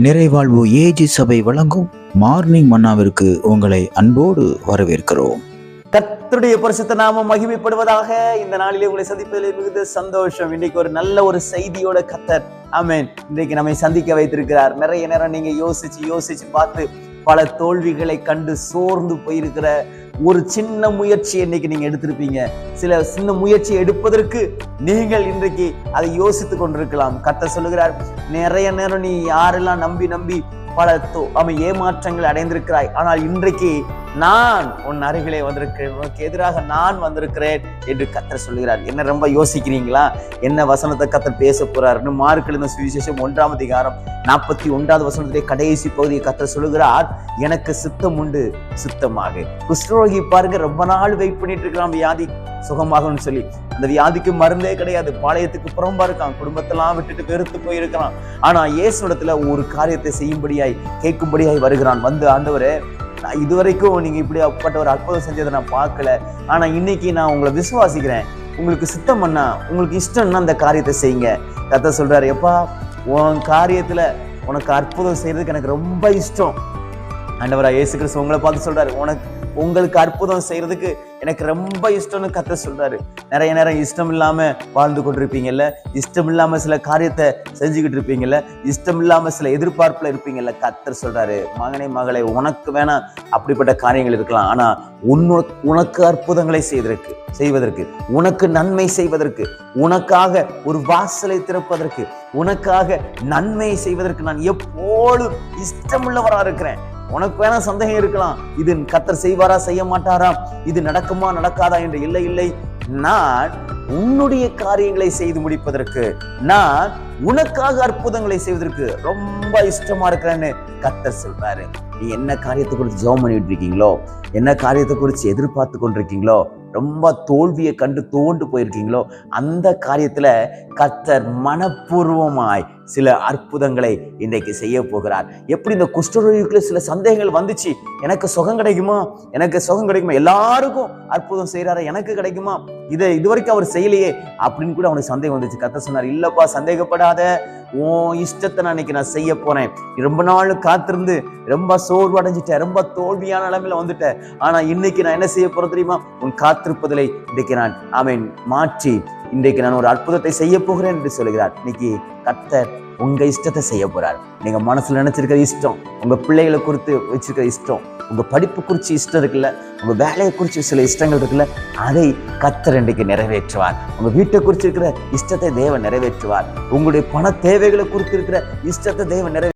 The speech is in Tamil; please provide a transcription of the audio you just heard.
நிறைவாழ்வு ஏஜி சபை வழங்கும் மார்னிங் மன்னாவிற்கு உங்களை அன்போடு வரவேற்கிறோம். கர்த்தருடைய பரிசுத்த நாமம் மகிமைப்படுவதாக இந்த நாளிலே உங்களை சந்திப்பதில் மிகுந்த சந்தோஷம். இன்னைக்கு ஒரு நல்ல ஒரு செய்தியோட கத்தர் ஆமேன். இன்றைக்கு நம்மை சந்திக்க வைத்திருக்கிறார். நிறைய நேரம் நீங்க யோசிச்சு யோசிச்சு பார்த்து பல தோல்விகளை கண்டு சோர்ந்து போயிருக்கிற ஒரு சின்ன முயற்சி இன்னைக்கு நீங்க எடுத்திருப்பீங்க. சில சின்ன முயற்சி எடுப்பதற்கு நீங்கள் இன்றைக்கு அதை யோசித்து கொண்டிருக்கலாம். கத்த சொல்லுகிறார் நிறைய நேரம் நீ யாரெல்லாம் நம்பி நம்பி பல தோ- ஏமாற்றங்கள் அடைந்திருக்கிறாய். ஆனால் இன்றைக்கு நான் உன் அருகிலே வந்திருக்கிறேன் உனக்கு எதிராக நான் வந்திருக்கிறேன் என்று கத்தர் சொல்கிறார் என்ன ரொம்ப யோசிக்கிறீங்களா? என்ன வசனத்தை கத்தர் பேச போறாருன்னு மார்க் எழுந்த சுவிசேஷம் ஒன்றாம் அதிகாரம் நாற்பத்தி ஒன்றாவது வசனத்திலே கடைசி பகுதியை கத்தர் சொல்லுகிறார். எனக்கு சித்தம் உண்டு சித்தமாக. குஷ்ணரோகி பாருங்க ரொம்ப நாள் வெயிட் பண்ணிட்டு இருக்கலாம் வியாதி. சுகமாகும்னு சொல்லி. அந்த வியாதிக்கு மருந்தே கிடையாது. பாளையத்துக்கு புறம்பா இருக்கான். குடும்பத்தெல்லாம் விட்டுட்டு வெறுத்து போயிருக்கலாம் ஆனா இயேசுடத்துல ஒரு காரியத்தை செய்யும்படியாய் கேட்கும்படியாய் வருகிறான். வந்து ஆண்டவரே நான் இதுவரைக்கும் நீங்கள் இப்படி அப்பட்ட ஒரு அற்புதம் செஞ்சதை நான் பார்க்கல. ஆனால் இன்னைக்கு நான் உங்களை விசுவாசிக்கிறேன். உங்களுக்கு சித்தம் பண்ணா உங்களுக்கு இஷ்டம்னா அந்த காரியத்தை செய்யுங்க. கத்த சொல்கிறாரு எப்பா உன் காரியத்தில் உனக்கு அற்புதம் செய்கிறதுக்கு எனக்கு ரொம்ப இஷ்டம். ஆண்டவராக இயேசு கிறிஸ்து உங்களை பார்த்து சொல்கிறாரு உனக்கு உங்களுக்கு அற்புதம் செய்கிறதுக்கு எனக்கு ரொம்ப இஷ்டம்னு கத்த சொல்றாரு. நிறைய நேரம் இஷ்டம் இல்லாம வாழ்ந்து கொண்டிருப்பீங்கல்ல இஷ்டம் இல்லாம சில காரியத்தை செஞ்சுக்கிட்டு இருப்பீங்கல்ல இஷ்டம் இல்லாம சில எதிர்பார்ப்புல இருப்பீங்கல்ல கத்தர் சொல்றாரு மகனே மகளே உனக்கு வேணா அப்படிப்பட்ட காரியங்கள் இருக்கலாம். ஆனா உன்னு- உனக்கு அற்புதங்களை செய்தற்கு செய்வதற்கு உனக்கு நன்மை செய்வதற்கு உனக்காக ஒரு வாசலை திறப்பதற்கு உனக்காக நன்மை செய்வதற்கு நான் எப்போதும் இஷ்டமுள்ளவராக இருக்கிறேன். உனக்கு வேணா சந்தேகம் இருக்கலாம். இது கத்தர் செய்வாரா செய்ய மாட்டாரா இது நடக்குமா நடக்காதா என்று இல்லை இல்லை. நான் உன்னுடைய காரியங்களை செய்து முடிப்பதற்கு நான் உனக்காக அற்புதங்களை செய்வதற்கு ரொம்ப இஷ்டமா இருக்கிறேன்னு கத்தர் சொல்றாரு. நீ என்ன காரியத்தை குறித்து ஜெபம் பண்ணிட்டு இருக்கீங்களோ என்ன காரியத்தை குறித்து எதிர்பார்த்து கொண்டிருக்கீங்களோ ரொம்ப தோல்வியை கண்டு தோண்டு போயிருக்கீங்களோ அந்த காரியத்துல கத்தர் மனப்பூர்வமாய் சில அற்புதங்களை இன்றைக்கு செய்ய போகிறார். எப்படி இந்த குஷ்டரோகிக்குள்ள சில சந்தேகங்கள் வந்துச்சு? எனக்கு சுகம் கிடைக்குமா? எனக்கு சுகம் கிடைக்குமா? எல்லாருக்கும் அற்புதம் செய்கிறாரு எனக்கு கிடைக்குமா? இதை இதுவரைக்கும் அவர் செய்யலையே அப்படின்னு கூட அவனுக்கு சந்தேகம் வந்துச்சு. கத்த சொன்னார் இல்லப்பா சந்தேகப்படாத. உன் இஷ்டத்தை நான் இன்னைக்கு நான் செய்ய போறேன். ரொம்ப நாள் காத்திருந்து ரொம்ப சோர்வு அடைஞ்சிட்டேன் ரொம்ப தோல்வியான நிலைமையில வந்துட்டேன் ஆனா இன்னைக்கு நான் என்ன செய்ய போறேன் தெரியுமா? உன் காத்திருப்பதிலை இன்னைக்கு நான் அவன் மாற்றி இன்றைக்கு நான் ஒரு அற்புதத்தை செய்ய போகிறேன் என்று சொல்கிறார். இன்னைக்கு கர்த்தர் உங்க இஷ்டத்தை செய்ய போறார். நீங்க மனசுல நினைச்சிருக்கிற இஷ்டம். உங்க பிள்ளைகளை குறித்து வச்சிருக்கிற இஷ்டம். உங்க படிப்பு குறித்து இஷ்டம் இருக்குல்ல. உங்க வேலையை குறித்து சில இஷ்டங்கள் இருக்குல்ல. அதை கத்தர் இன்றைக்கு நிறைவேற்றுவார். உங்க வீட்டை குறித்து இருக்கிற இஷ்டத்தை தேவன் நிறைவேற்றுவார். உங்களுடைய பண தேவைகளை குறித்து இருக்கிற இஷ்டத்தை தேவன் நிறைவே